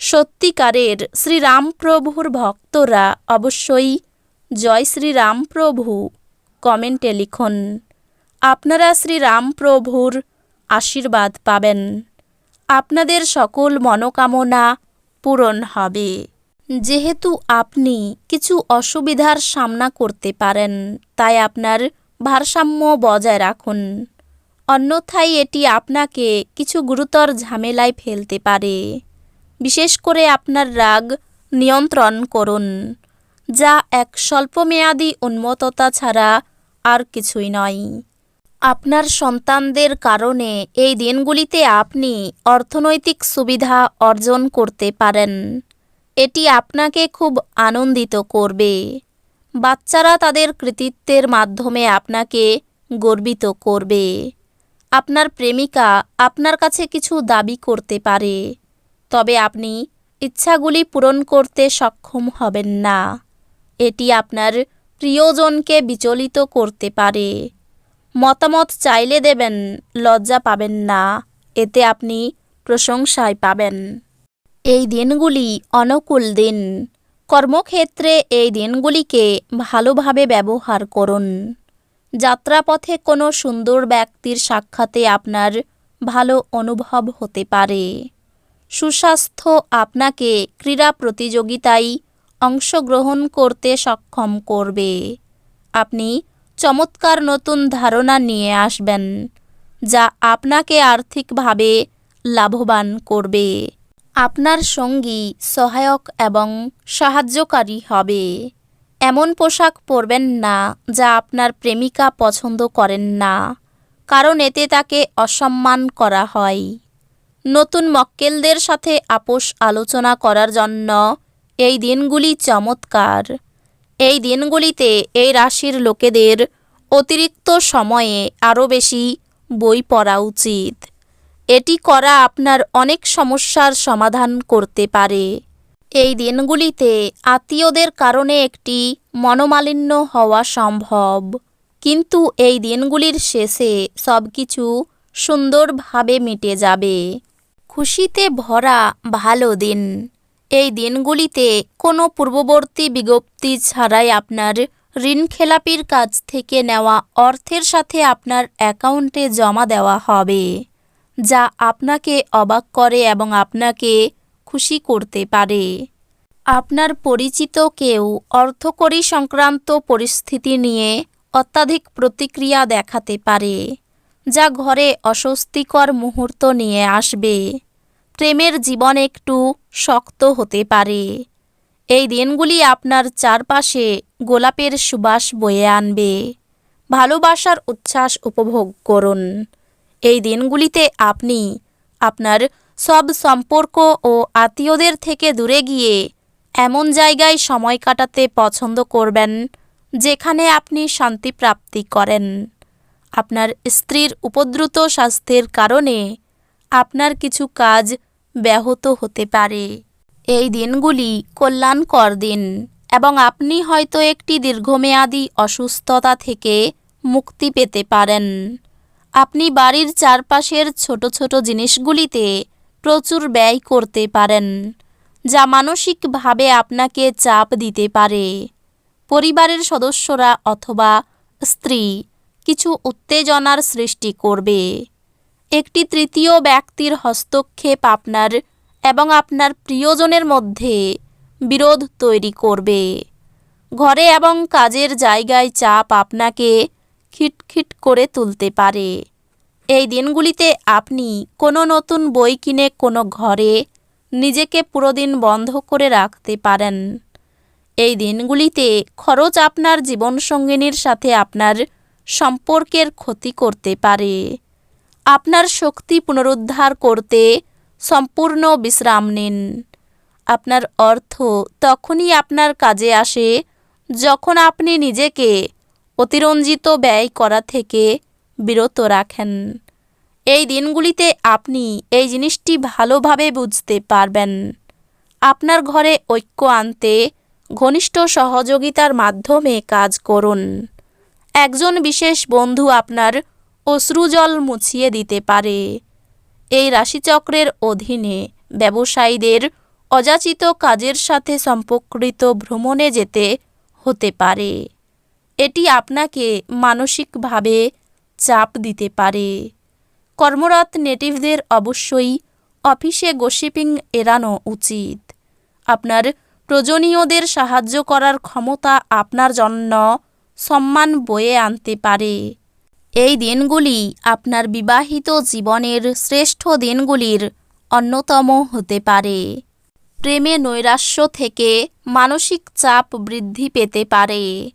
সত্যিকারের শ্রীরামপ্রভুর ভক্তরা অবশ্যই জয় শ্রীরামপ্রভু কমেন্টে লিখুন। আপনারা শ্রীরামপ্রভুর আশীর্বাদ পাবেন। আপনাদের সকল মনোকামনা পূরণ হবে। যেহেতু আপনি কিছু অসুবিধার সামনা করতে পারেন, তাই আপনার ভারসাম্য বজায় রাখুন। অন্যথায় এটি আপনাকে কিছু গুরুতর ঝামেলায় ফেলতে পারে। বিশেষ করে আপনার রাগ নিয়ন্ত্রণ করুন, যা এক স্বল্পমেয়াদী উন্মত্ততা ছাড়া আর কিছুই নয়। আপনার সন্তানদের কারণে এই দিনগুলিতে আপনি অর্থনৈতিক সুবিধা অর্জন করতে পারেন। এটি আপনাকে খুব আনন্দিত করবে। বাচ্চারা তাদের কৃতিত্বের মাধ্যমে আপনাকে গর্বিত করবে। আপনার প্রেমিকা আপনার কাছে কিছু দাবি করতে পারে। তবে আপনি ইচ্ছাগুলি পূরণ করতে সক্ষম হবেন না। এটি আপনার প্রিয়জনকে বিচলিত করতে পারে। মতামত চাইলে দেবেন, লজ্জা পাবেন না, এতে আপনি প্রশংসায় পাবেন। এই দিনগুলি অনুকূল দিন। কর্মক্ষেত্রে এই দিনগুলিকে ভালোভাবে ব্যবহার করুন। যাত্রাপথে কোনো সুন্দর ব্যক্তির সাক্ষাতে আপনার ভালো অনুভব হতে পারে। সুস্বাস্থ্য আপনাকে ক্রীড়া প্রতিযোগিতায় অংশগ্রহণ করতে সক্ষম করবে। আপনি চমৎকার নতুন ধারণা নিয়ে আসবেন, যা আপনাকে আর্থিকভাবে লাভবান করবে। আপনার সঙ্গী সহায়ক এবং সাহায্যকারী হবে। এমন পোশাক পরবেন না, যা আপনার প্রেমিকা পছন্দ করেন না, কারণ এতে তাকে অসম্মান করা হয়। নতুন মক্কেলদের সাথে আপোষ আলোচনা করার জন্য এই দিনগুলি চমৎকার। এই দিনগুলিতে এই রাশির লোকেদের অতিরিক্ত সময়ে আরও বেশি বই পড়া উচিত। এটি করা আপনার অনেক সমস্যার সমাধান করতে পারে। এই দিনগুলিতে আত্মীয়দের কারণে একটি মনোমালিন্য হওয়া সম্ভব। কিন্তু এই দিনগুলির শেষে সব কিছু সুন্দরভাবে মিটে যাবে। খুশিতে ভরা ভালো দিন। এই দিনগুলিতে কোনো পূর্ববর্তী বিজ্ঞপ্তি ছাড়াই আপনার ঋণ খেলাপির কাছ থেকে নেওয়া অর্থের সাথে আপনার অ্যাকাউন্টে জমা দেওয়া হবে, যা আপনাকে অবাক করে এবং আপনাকে খুশি করতে পারে। আপনার পরিচিত কেউ অর্থকরী সংক্রান্ত পরিস্থিতি নিয়ে অত্যাধিক প্রতিক্রিয়া দেখাতে পারে। যা ঘরে অস্বস্তিকর মুহূর্ত নিয়ে আসবে। প্রেমের জীবন একটু শক্ত হতে পারে। এই দিনগুলি আপনার চারপাশে গোলাপের সুবাস বয়ে আনবে। ভালোবাসার উচ্ছ্বাস উপভোগ করুন। এই দিনগুলিতে আপনি আপনার সব সম্পর্ক ও আত্মীয়দের থেকে দূরে গিয়ে এমন জায়গায় সময় কাটাতে পছন্দ করবেন, যেখানে আপনি শান্তি প্রাপ্তি করেন। আপনার স্ত্রীর উপদ্রুত স্বাস্থ্যের কারণে আপনার কিছু কাজ ব্যাহত হতে পারে। এই দিনগুলি কল্যাণকর দিন এবং আপনি হয়তো একটি দীর্ঘমেয়াদী অসুস্থতা থেকে মুক্তি পেতে পারেন। আপনি বাড়ির চারপাশের ছোট ছোট জিনিসগুলিতে প্রচুর ব্যয় করতে পারেন, যা মানসিকভাবে আপনাকে চাপ দিতে পারে। পরিবারের সদস্যরা অথবা স্ত্রী কিছু উত্তেজনার সৃষ্টি করবে। একটি তৃতীয় ব্যক্তির হস্তক্ষেপ আপনার এবং আপনার প্রিয়জনের মধ্যে বিরোধ তৈরি করবে। ঘরে এবং কাজের জায়গায় চাপ আপনাকে খিটখিট করে তুলতে পারে। এই দিনগুলিতে আপনি কোনো নতুন বই কিনে কোনো ঘরে নিজেকে পুরো দিন বন্ধ করে রাখতে পারেন। এই দিনগুলিতে খরচ আপনার জীবনসঙ্গিনীর সাথে আপনার সম্পর্কের ক্ষতি করতে পারে। আপনার শক্তি পুনরুদ্ধার করতে সম্পূর্ণ বিশ্রাম নিন। আপনার অর্থ তখনই আপনার কাজে আসে যখন আপনি নিজেকে অতিরঞ্জিত ব্যয় করা থেকে বিরত রাখেন। এই দিনগুলিতে আপনি এই জিনিসটি ভালোভাবে বুঝতে পারবেন। আপনার ঘরে ঐক্য আনতে ঘনিষ্ঠ সহযোগিতার মাধ্যমে কাজ করুন। একজন বিশেষ বন্ধু আপনার অশ্রুজল মুছিয়ে দিতে পারে। এই রাশিচক্রের অধীনে ব্যবসায়ীদের অযাচিত কাজের সাথে সম্পর্কিত ভ্রমণে যেতে হতে পারে। এটি আপনাকে মানসিকভাবে চাপ দিতে পারে। কর্মরত নেটিভদের অবশ্যই অফিসে গসিপিং এড়ানো উচিত। আপনার প্রয়োজনীয়দের সাহায্য করার ক্ষমতা আপনার জন্য সম্মান বয়ে আনতে পারে। এই দিনগুলি আপনার বিবাহিত জীবনের শ্রেষ্ঠ দিনগুলির অন্যতম হতে পারে। প্রেমে নৈরাশ্য থেকে মানসিক চাপ বৃদ্ধি পেতে পারে।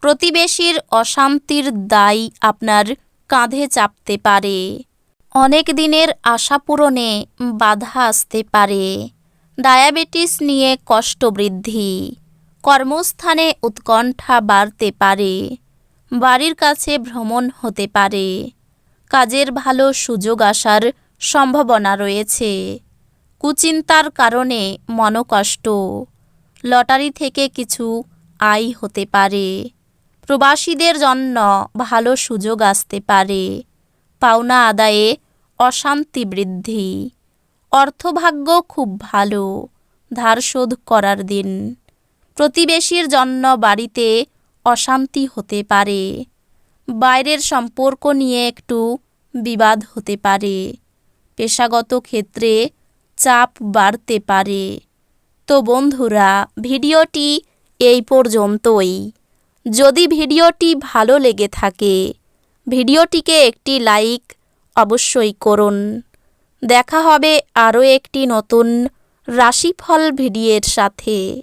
প্রতিবেশীর অশান্তির দায় আপনার কাঁধে চাপতে পারে। অনেক দিনের আশা পূরণে বাধা আসতে পারে। ডায়াবেটিস নিয়ে কষ্ট বৃদ্ধি। কর্মস্থানে উৎকণ্ঠা বাড়তে পারে। বাড়ির কাছে ভ্রমণ হতে পারে। কাজের ভালো সুযোগ আসার সম্ভাবনা রয়েছে। কুচিন্তার কারণে মনকষ্ট। লটারি থেকে কিছু আয় হতে পারে। প্রবাসীদের জন্য ভালো সুযোগ আসতে পারে। পাওনা আদায়ে অশান্তি বৃদ্ধি। অর্থভাগ্য খুব ভালো। ধার শোধ করার দিন। প্রতিবেশীর জন্য বাড়িতে অশান্তি হতে পারে। বাইরের সম্পর্ক নিয়ে একটু বিবাদ হতে পারে। পেশাগত ক্ষেত্রে চাপ বাড়তে পারে। তো বন্ধুরা, ভিডিওটি এই পর্যন্তই। যদি ভিডিওটি ভালো লেগে থাকে, ভিডিওটিকে একটি লাইক অবশ্যই করুন। দেখা হবে আরও একটি নতুন রাশিফল ভিডিওর সাথে।